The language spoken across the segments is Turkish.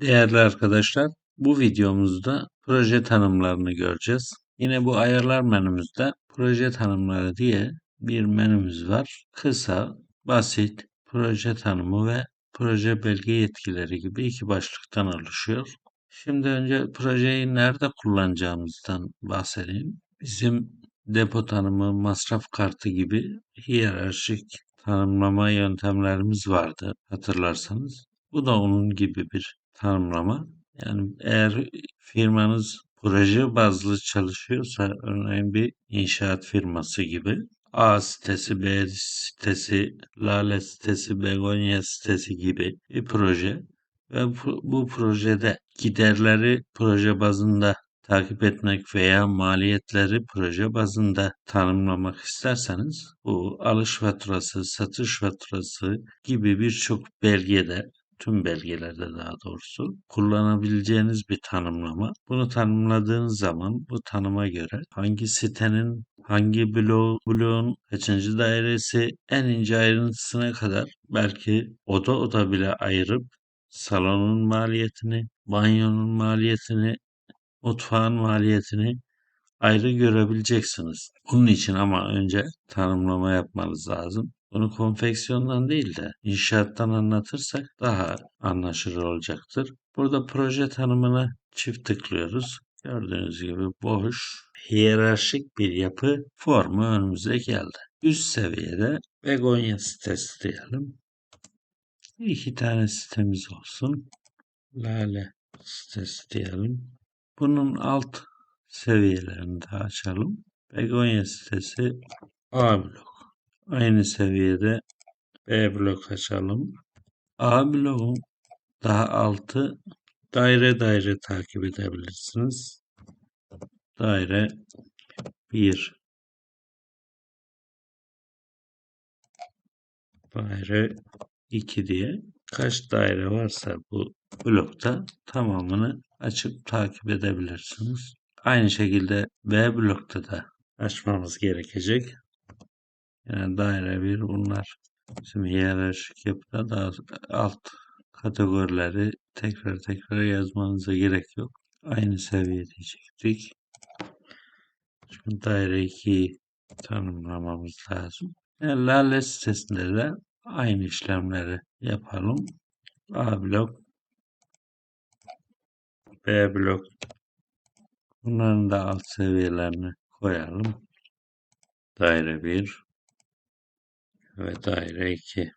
Değerli arkadaşlar, bu videomuzda proje tanımlarını göreceğiz. Yine bu ayarlar menümüzde proje tanımları diye bir menümüz var. Kısa, basit, proje tanımı ve proje belge yetkileri gibi iki başlıktan oluşuyor. Şimdi önce projeyi nerede kullanacağımızdan bahsedeyim. Bizim depo tanımı, masraf kartı gibi hiyerarşik tanımlama yöntemlerimiz vardı hatırlarsanız. Bu da onun gibi bir tanımlama. Yani eğer firmanız proje bazlı çalışıyorsa örneğin bir inşaat firması gibi A sitesi, B sitesi, Lale sitesi, Begonya sitesi gibi bir proje ve bu, bu projede giderleri proje bazında takip etmek veya maliyetleri proje bazında tanımlamak isterseniz bu alış faturası, satış faturası gibi birçok belgede tüm belgelerde daha doğrusu kullanabileceğiniz bir tanımlama. Bunu tanımladığınız zaman bu tanıma göre hangi sitenin hangi blok, bloğun kaçıncı dairesi en ince ayrıntısına kadar belki oda oda bile ayırıp salonun maliyetini, banyonun maliyetini, mutfağın maliyetini ayrı görebileceksiniz. Bunun için ama önce tanımlama yapmanız lazım. Bunu konfeksiyondan değil de inşaattan anlatırsak daha anlaşılır olacaktır. Burada proje tanımını çift tıklıyoruz. Gördüğünüz gibi boş, hiyerarşik bir yapı formu önümüze geldi. Üst seviyede Begonya sitesi diyelim. İki tane sitemiz olsun. Lale sitesi diyelim. Bunun alt seviyelerini de açalım. Begonya sitesi A blok. Aynı seviyede B blok açalım. A bloğun daha altı daire daire takip edebilirsiniz. Daire 1 daire 2 diye kaç daire varsa bu blokta tamamını açıp takip edebilirsiniz. Aynı şekilde B blokta da açmamız gerekecek. Yani daire 1 bunlar. Şimdi hiyerarşik yapıda daha alt kategorileri tekrar tekrar yazmanıza gerek yok. Aynı seviye diyecektik. Şimdi daire 2'yi tanımlamamız lazım. Yani Lale sitesinde de aynı işlemleri yapalım. A blok B blok bunların da alt seviyelerini koyalım. Daire 1 ve daire 2.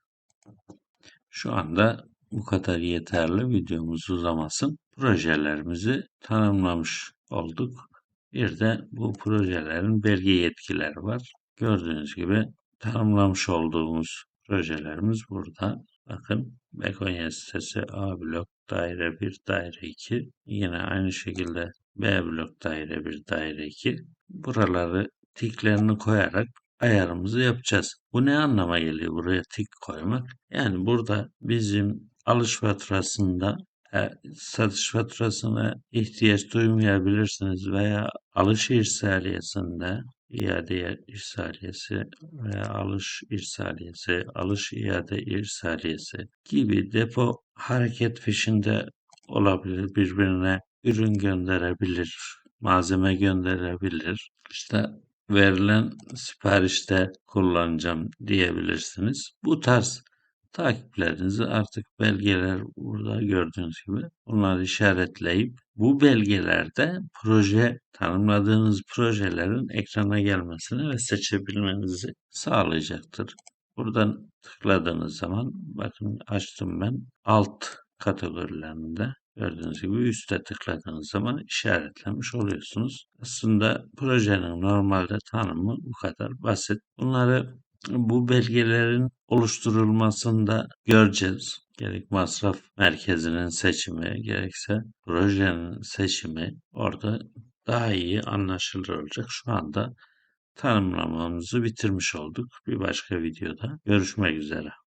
Şu anda bu kadar yeterli. Videomuz uzamasın. Projelerimizi tanımlamış olduk. Bir de bu projelerin belge yetkileri var. Gördüğünüz gibi tanımlamış olduğumuz projelerimiz burada. Bakın Bekonya sitesi A blok daire 1 daire 2 yine aynı şekilde B blok daire 1 daire 2 buraları tiklerini koyarak ayarımızı yapacağız. Bu ne anlama geliyor buraya tik koymak? Yani burada bizim alış faturasında e, satış faturasına ihtiyaç duymayabilirsiniz veya alış irsaliyesinde iade irsaliyesi veya alış irsaliyesi, alış iade irsaliyesi gibi depo hareket fişinde olabilir birbirine ürün gönderebilir, malzeme gönderebilir. İşte verilen siparişte kullanacağım diyebilirsiniz. Bu tarz takiplerinizi artık belgeler burada gördüğünüz gibi bunları işaretleyip bu belgelerde proje tanımladığınız projelerin ekrana gelmesini ve seçebilmenizi sağlayacaktır. Buradan tıkladığınız zaman bakın açtım ben alt kategorilerinde Gördüğünüz gibi üstte tıkladığınız zaman işaretlemiş oluyorsunuz. Aslında projenin normalde tanımı bu kadar basit. Bunları bu belgelerin oluşturulmasında göreceğiz. Gerek masraf merkezinin seçimi gerekse projenin seçimi orada daha iyi anlaşılır olacak. Şu anda tanımlamamızı bitirmiş olduk. Bir başka videoda görüşmek üzere.